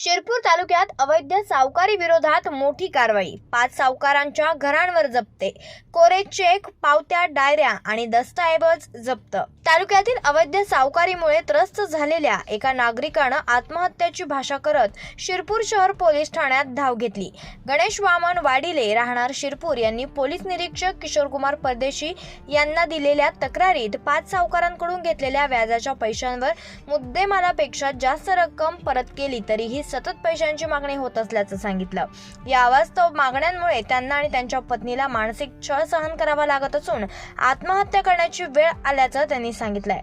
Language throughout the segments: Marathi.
शिरपूर तालुक्यात अवैध सावकारी विरोधात मोठी कारवाई. पाच सावकारांच्या घरांवर जप्ते. कोरे चेक पावत्या डायऱ्या आणि दस्तऐवज जप्त. तालुक्यातील अवैध सावकारीमुळे त्रस्त झालेल्या एका नागरिकानं आत्महत्याची भाषा करत शिरपूर शहर पोलीस ठाण्यात धाव घेतली. गणेश वामन वाडिले राहणार शिरपूर यांनी पोलीस निरीक्षक किशोरकुमार परदेशी यांना दिलेल्या तक्रारीत पाच सावकारांकडून घेतलेल्या व्याजाच्या पैशांवर मुद्देमालापेक्षा जास्त रक्कम परत केली तरीही सतत पैशांची मागणी होत असल्याचं सांगितलं. या अवास्तव मागण्यांमुळे त्यांना आणि त्यांच्या पत्नीला मानसिक छळ सहन करावा लागत असून आत्महत्या करण्याची वेळ आल्याचं त्यांनी सांगितलंय.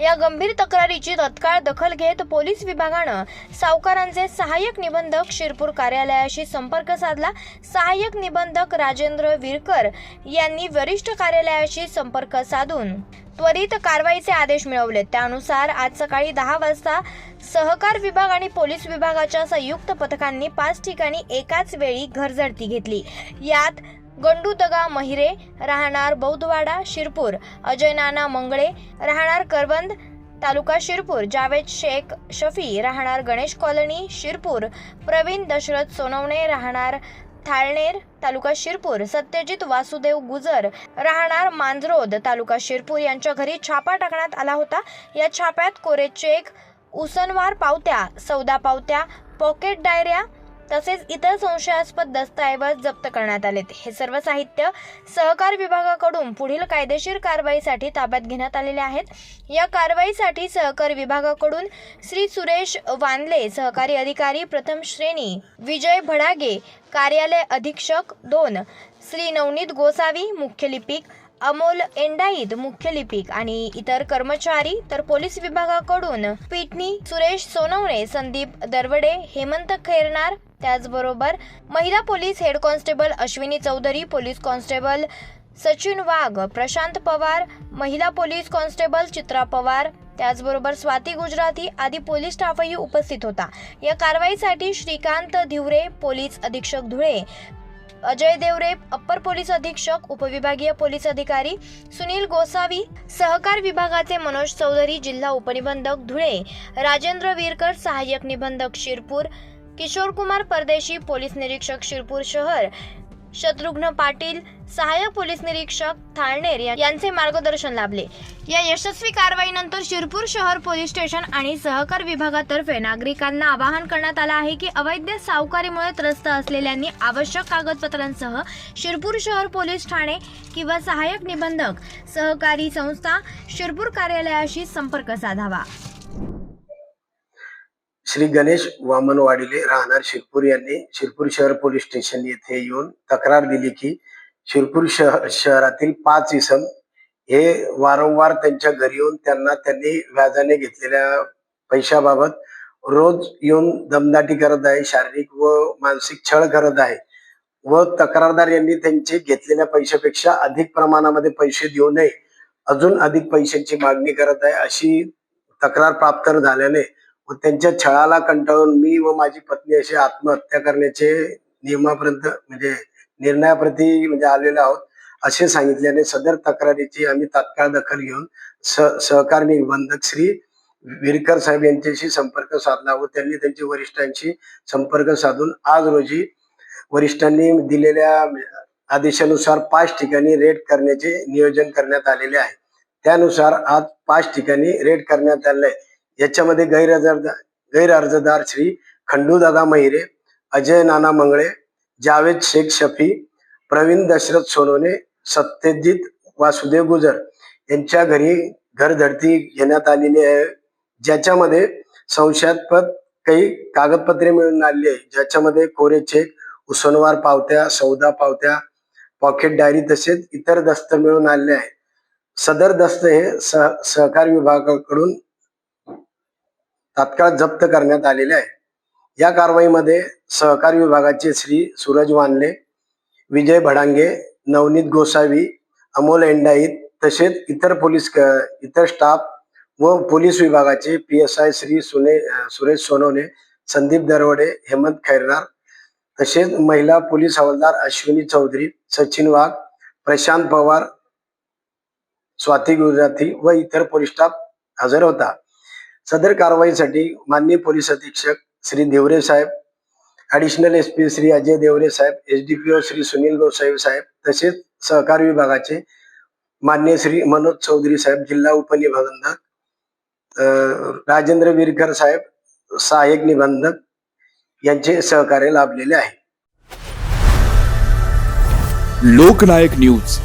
या गंभीर तक्रारीची तत्काळ दखल घेत पोलीस विभागानं सावकारांचे सहाय्यक निबंधक शिरपूर कार्यालयाशी संपर्क साधला. सहाय्यक निबंधक राजेंद्र विरकर यांनी वरिष्ठ कार्यालयाशी संपर्क साधून त्वरित कारवाईचे आदेश मिळवले. त्यानुसार आज सकाळी दहा वाजता सहकार विभाग आणि पोलीस विभागाच्या संयुक्त पथकांनी पाच ठिकाणी एकाच वेळी घरझडती घेतली. यात गंडू दगा महिरे राहणार बौद्धवाडा शिरपूर अजय नाना मंगळे राहणार करवंद तालुका शिरपूर जावेद शेख शफी राहणार गणेश कॉलनी शिरपूर प्रवीण दशरथ सोनवणे राहणार थाळनेर तालुका शिरपूर सत्यजित वासुदेव गुजर राहणार मांजरोद तालुका शिरपूर यांच्या घरी छापा टाकण्यात आला होता. या छाप्यात कोरे चेक उसनवार पावत्या सौदा पावत्या पॉकेट डायऱ्या तसेच इतर संशयास्पद दस्तऐवज जप्त करण्यात आले. हे सर्व साहित्य सहकार विभागाकडून पुढील कायदेशीर कारवाईसाठी ताब्यात घेण्यात आलेले आहेत. या कारवाईसाठी सहकार विभागाकडून श्री सुरेश वानले सहकारी अधिकारी प्रथम श्रेणी विजय भडागे कार्यालय अधीक्षक दोन श्री नवनीत गोसावी मुख्य लिपिक अमोल एंडाईत मुख्य लिपिक आणि इतर कर्मचारी तर पोलीस विभागाकडून पिटणी सुरेश सोनवणे संदीप दरवडे हेमंत खैरनार त्याचबरोबर महिला police head constable Ashwini Chaudhari police constable Sachin Wagh Prashant Pawar महिला पोलीस कॉन्स्टेबल चित्रा पवार त्याचबरोबर स्वाती गुजराती आदी पोलीस स्टाफही उपस्थित होता. या कारवाईसाठी श्रीकांत धिवरे पोलीस अधीक्षक धुळे अजय देवरे अप्पर पोलीस अधीक्षक उपविभागीय पोलीस अधिकारी सुनील गोसावी सहकार विभागाचे मनोज चौधरी जिल्हा उपनिबंधक धुळे राजेंद्र वीरकर सहाय्यक निबंधक शिरपूर किशोर कुमार परदेशी पोलीस निरीक्षक शिरपूर शहर शत्रुघ्न पाटील सहाय्यक पोलीस निरीक्षक थाळनेर यांचे मार्गदर्शन लाभले. या यशस्वी कारवाईनंतर शिरपूर शहर पोलीस स्टेशन आणि सहकार विभागातर्फे नागरिकांना आवाहन करण्यात आलं आहे की अवैध सावकारीमुळे त्रस्त असलेल्यांनी आवश्यक कागदपत्रांसह शिरपूर शहर पोलीस ठाणे किंवा सहाय्यक निबंधक सहकारी संस्था शिरपूर कार्यालयाशी संपर्क साधावा. श्री गणेश वामन वाडिले राहणार शिरपूर यांनी. शिरपूर शहर पोलीस स्टेशन येथे येऊन तक्रार दिली की शिरपूर शहर शहरातील पाच इसम हे वारंवार त्यांच्या घरी येऊन त्यांना त्यांनी व्याजाने घेतलेल्या पैशाबाबत रोज येऊन दमदाटी करत आहे शारीरिक व मानसिक छळ करत आहे व तक्रारदार यांनी त्यांचे घेतलेल्या पैशापेक्षा अधिक प्रमाणामध्ये पैसे देऊ नये अजून अधिक पैशांची मागणी करत आहे अशी तक्रार प्राप्त झाल्याने व त्यांच्या छळाला कंटाळून मी व माझी पत्नी अशी आत्महत्या करण्याचे नियमापर्यंत म्हणजे निर्णयाप्रती म्हणजे आलेलो आहोत असे सांगितल्याने सदर तक्रारीची आम्ही तात्काळ दखल घेऊन सहकार निबंधक श्री विरकर साहेब यांच्याशी संपर्क साधला व त्यांनी त्यांच्या वरिष्ठांशी संपर्क साधून आज रोजी वरिष्ठांनी दिलेल्या आदेशानुसार पाच ठिकाणी रेड करण्याचे नियोजन करण्यात आलेले आहे. त्यानुसार आज पाच ठिकाणी रेड करण्यात आले याच्यामध्ये गैरहजरदार गैरअर्जदार श्री खंडूदादा महिरे अजय नाना मंगळे जावेद शेख शफी प्रवीण दशरथ सोनवणे सत्यजित वासुदेव गुजर यांच्या घरी घरधडती घेण्यात आलेली आहे. ज्याच्यामध्ये संशयास्पद काही कागदपत्रे मिळून आलेली आहे. ज्याच्यामध्ये कोरे चेक उसनवार पावत्या सौदा पावत्या पॉकेट डायरी तसेच इतर दस्त मिळून आलेले आहे सदर दस्त हे सह सहकार विभागाकडून तात्काळ जप्त करण्यात आलेले आहे. या कारवाईमध्ये सहकार विभागाचे श्री सूरज वानले विजय भडांगे नवनीत गोसावी अमोल एंडाईत तसेच इतर पोलीस इतर स्टाफ व पोलीस विभागाचे पी एस आय श्री सुने सुरेश सोनवणे संदीप दरवडे हेमंत खैरनार तसेच महिला पोलीस हवालदार अश्विनी चौधरी सचिन वाघ प्रशांत पवार स्वाती गुजराती व इतर पोलीस स्टाफ हजर होता. सदर कारवाईसाठी माननीय पोलीस अधीक्षक श्री देवरे साहेब additional S P Shri Ajay Deore साहेब S D P O Shri Sunil Gosavi साहेब तसेच सहकार विभागाचे मान्य श्री मनोज चौधरी साहेब जिल्हा उपनिबंधक राजेंद्र विरकर साहेब सहाय्यक निबंधक यांचे सहकार्य लाभलेले आहे. लोकनायक न्यूज.